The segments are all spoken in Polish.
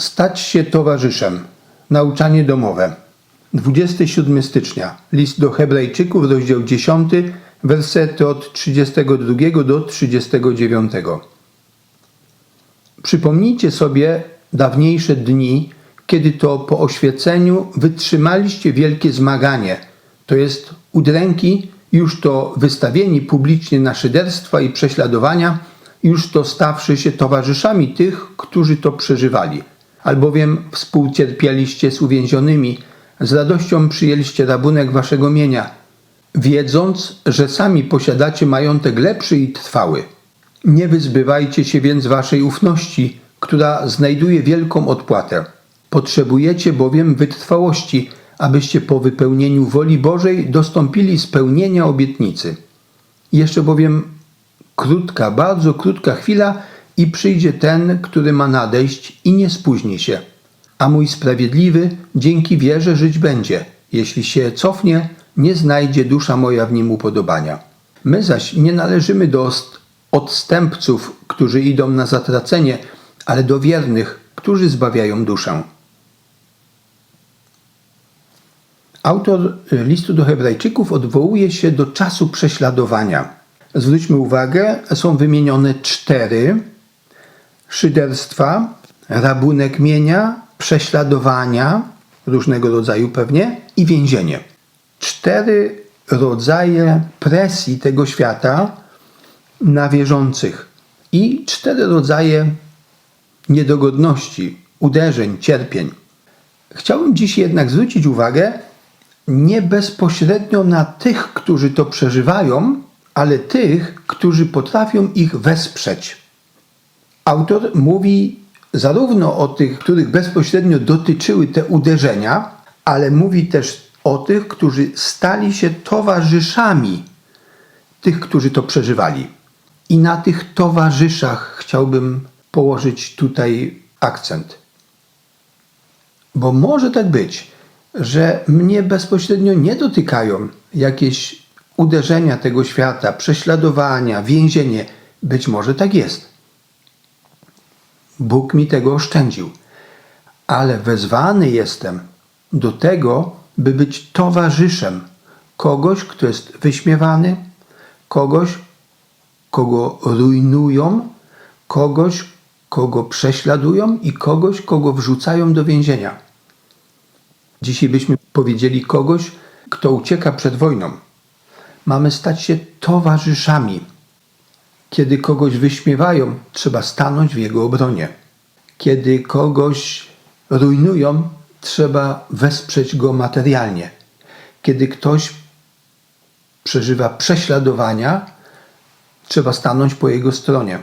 Stać się towarzyszem. Nauczanie domowe. 27 stycznia. List do Hebrajczyków, rozdział 10, wersety od 32 do 39. Przypomnijcie sobie dawniejsze dni, kiedy to po oświeceniu wytrzymaliście wielkie zmaganie, to jest udręki, już to wystawieni publicznie na szyderstwa i prześladowania, już to stawszy się towarzyszami tych, którzy to przeżywali. Albowiem współcierpialiście z uwięzionymi, z radością przyjęliście rabunek waszego mienia, wiedząc, że sami posiadacie majątek lepszy i trwały. Nie wyzbywajcie się więc waszej ufności, która znajduje wielką odpłatę. Potrzebujecie bowiem wytrwałości, abyście po wypełnieniu woli Bożej dostąpili spełnienia obietnicy. Jeszcze bowiem krótka, bardzo krótka chwila i przyjdzie ten, który ma nadejść i nie spóźni się. A mój sprawiedliwy dzięki wierze żyć będzie. Jeśli się cofnie, nie znajdzie dusza moja w nim upodobania. My zaś nie należymy do odstępców, którzy idą na zatracenie, ale do wiernych, którzy zbawiają duszę. Autor listu do Hebrajczyków odwołuje się do czasu prześladowania. Zwróćmy uwagę, są wymienione cztery szyderstwa, rabunek mienia, prześladowania różnego rodzaju pewnie i więzienie. Cztery rodzaje presji tego świata na wierzących i cztery rodzaje niedogodności, uderzeń, cierpień. Chciałbym dziś jednak zwrócić uwagę nie bezpośrednio na tych, którzy to przeżywają, ale tych, którzy potrafią ich wesprzeć. Autor mówi zarówno o tych, których bezpośrednio dotyczyły te uderzenia, ale mówi też o tych, którzy stali się towarzyszami tych, którzy to przeżywali. I na tych towarzyszach chciałbym położyć tutaj akcent. Bo może tak być, że mnie bezpośrednio nie dotykają jakieś uderzenia tego świata, prześladowania, więzienie. Być może tak jest. Bóg mi tego oszczędził. Ale wezwany jestem do tego, by być towarzyszem kogoś, kto jest wyśmiewany, kogoś, kogo rujnują, kogoś, kogo prześladują i kogoś, kogo wrzucają do więzienia. Dzisiaj byśmy powiedzieli kogoś, kto ucieka przed wojną. Mamy stać się towarzyszami. Kiedy kogoś wyśmiewają, trzeba stanąć w jego obronie. Kiedy kogoś rujnują, trzeba wesprzeć go materialnie. Kiedy ktoś przeżywa prześladowania, trzeba stanąć po jego stronie.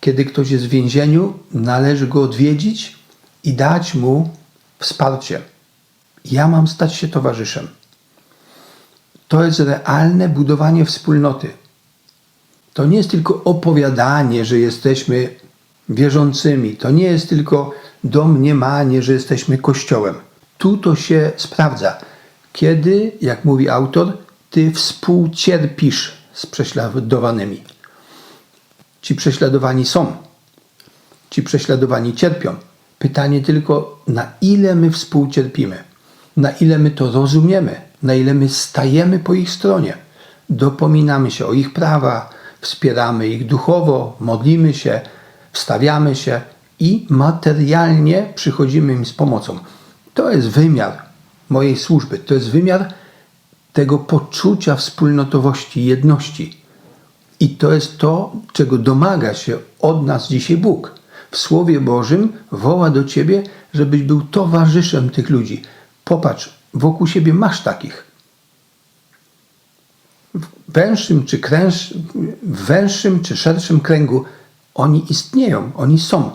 Kiedy ktoś jest w więzieniu, należy go odwiedzić i dać mu wsparcie. Ja mam stać się towarzyszem. To jest realne budowanie wspólnoty. To nie jest tylko opowiadanie, że jesteśmy wierzącymi. To nie jest tylko domniemanie, że jesteśmy kościołem. Tu to się sprawdza. Kiedy, jak mówi autor, ty współcierpisz z prześladowanymi. Ci prześladowani są. Ci prześladowani cierpią. Pytanie tylko, na ile my współcierpimy, na ile my to rozumiemy, na ile my stajemy po ich stronie, dopominamy się o ich prawa, wspieramy ich duchowo, modlimy się, wstawiamy się i materialnie przychodzimy im z pomocą. To jest wymiar mojej służby, to jest wymiar tego poczucia wspólnotowości, jedności. I to jest to, czego domaga się od nas dzisiaj Bóg. W Słowie Bożym woła do ciebie, żebyś był towarzyszem tych ludzi. Popatrz, wokół siebie masz takich. Węższym czy, kręż, węższym czy szerszym kręgu oni istnieją, oni są.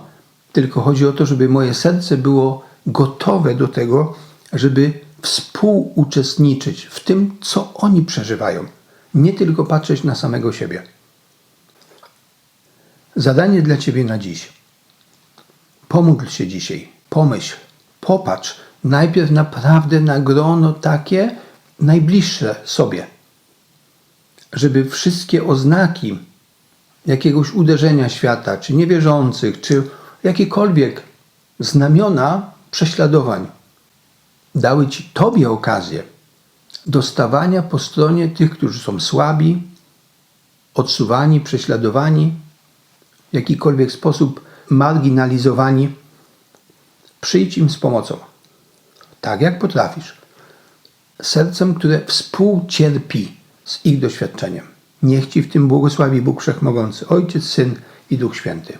Tylko chodzi o to, żeby moje serce było gotowe do tego, żeby współuczestniczyć w tym, co oni przeżywają. Nie tylko patrzeć na samego siebie. Zadanie dla Ciebie na dziś. Pomódl się dzisiaj, pomyśl, popatrz najpierw naprawdę na grono takie najbliższe sobie, żeby wszystkie oznaki jakiegoś uderzenia świata, czy niewierzących, czy jakiekolwiek znamiona prześladowań. Dały Ci Tobie okazję do stawania po stronie tych, którzy są słabi, odsuwani, prześladowani, w jakikolwiek sposób marginalizowani. Przyjdź im z pomocą, tak jak potrafisz, sercem, które współcierpi z ich doświadczeniem. Niech Ci w tym błogosławi Bóg Wszechmogący, Ojciec, Syn i Duch Święty.